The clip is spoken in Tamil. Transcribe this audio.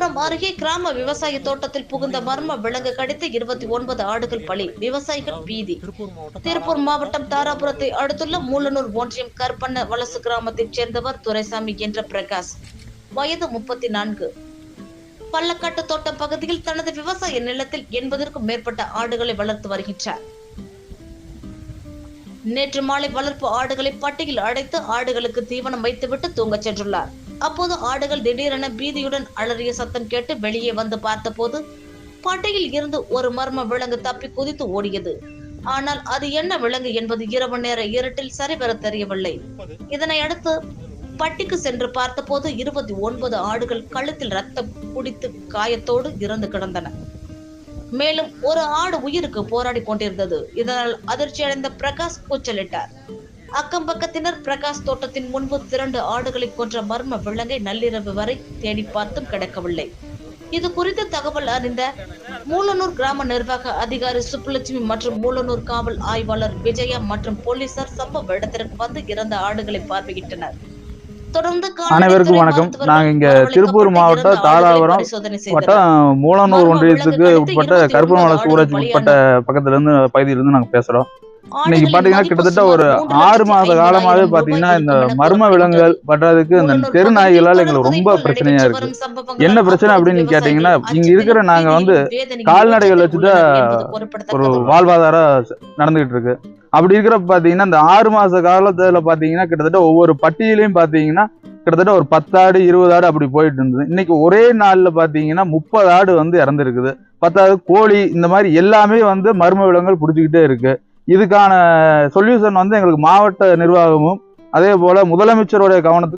ராமநாதபுரம் அருகே கிராம விவசாய தோட்டத்தில் புகுந்த மர்ம விலங்கு கடித்து இருபத்தி ஒன்பது ஆடுகள் பலி. விவசாயிகள் பீதி திருப்பூர் மாவட்டம் தாராபுரத்தை அடுத்துள்ள மூலனூர் ஒன்றியம் கற்பண்ண வலசு கிராமத்தைச் சேர்ந்தவர் துரைசாமி என்ற பிரகாஷ். வயது முப்பத்தி நான்கு. பள்ளக்காட்டு தோட்டம் பகுதியில் தனது விவசாய நிலத்தில் எண்பதற்கும் மேற்பட்ட ஆடுகளை வளர்த்து வருகின்றார். நேற்று மாலை வளர்ப்பு ஆடுகளை பட்டியில் அடைத்து ஆடுகளுக்கு தீவனம் வைத்துவிட்டு தூங்கச் சென்றுள்ளார். அப்போது ஆடுகள் திடீரென பீதியுடன் அலறிய சத்தம் கேட்டு வெளியே வந்து பார்த்தபோது பட்டையில் இருந்து ஒரு மர்ம விலங்கு தப்பி குதித்து ஓடியது. ஆனால் அது என்ன விலங்கு என்பது இரவு நேர இருட்டில் சரிவர தெரியவில்லை. இதனை அடுத்து பட்டிக்கு சென்று பார்த்தபோது இருபத்தி ஒன்பது ஆடுகள் கழுத்தில் ரத்தம் குடித்து காயத்தோடு இறந்து கிடந்தன. மேலும் ஒரு ஆடு உயிருக்கு போராடி கொண்டிருந்தது. இதனால் அதிர்ச்சியடைந்த பிரகாஷ் கூச்சலிட்டார். அக்கம் பக்கத்தினர் பிரகாஷ் தோட்டத்தின் முன்பு திரண்டு ஆடுகளை கொன்ற மர்ம விலங்கை நள்ளிரவு வரை தேடி பார்த்தும் கிடைக்கவில்லை இது குறித்து தகவல் அறிந்த மூலனூர் கிராம நிர்வாக அதிகாரி சுப்புலட்சுமி மற்றும் மூலனூர் காவல் ஆய்வாளர் விஜயா மற்றும் போலீசார் சம்பவ இடத்திற்கு வந்து இறந்த ஆடுகளை பார்வையிட்டனர் தொடர்ந்து அனைவருக்கும் வணக்கம். நாங்க இங்க திருப்பூர் மாவட்டம் தாராபுரம். வட்டம் மூலனூர் ஒன்றியத்துக்கு உட்பட்ட 29 ஊராட்சி உட்பட்ட பக்கத்துல இருந்து பகுதியில இருந்து நாங்க பேசுறோம் இன்னைக்கு பாத்தீங்கன்னா கிட்டத்தட்ட ஒரு ஆறு மாத காலமாவே பாத்தீங்கன்னா இந்த மர்ம. விலங்குகள் பண்றதுக்கு இந்த தெரு நாய்களால எங்களுக்கு ரொம்ப பிரச்சனையா இருக்கு என்ன பிரச்சனை அப்படின்னு கேட்டீங்கன்னா இங்க இருக்கிற நாங்க வந்து கால்நடைகள் வச்சுதான் ஒரு. வாழ்வாதாரம் நடந்துகிட்டு இருக்கு. அப்படி இருக்கிறப்ப பாத்தீங்கன்னா இந்த ஆறு மாச காலத்துல பாத்தீங்கன்னா கிட்டத்தட்ட ஒவ்வொரு பட்டியலையும் பாத்தீங்கன்னா கிட்டத்தட்ட ஒரு பத்து ஆடு இருபது ஆடு அப்படி போயிட்டு இருந்தது. இன்னைக்கு ஒரே நாள்ல பாத்தீங்கன்னா முப்பது ஆடு வந்து இறந்துருக்குது. பத்தாவது கோழி இந்த மாதிரி எல்லாமே வந்து மர்ம விலங்குகள் பிடிச்சிக்கிட்டே இருக்கு. இதுக்கான சொல்யூஷன் வந்து எங்களுக்கு மாவட்ட நிர்வாகமும் அதே போல் முதலமைச்சருடைய கவனத்துக்கு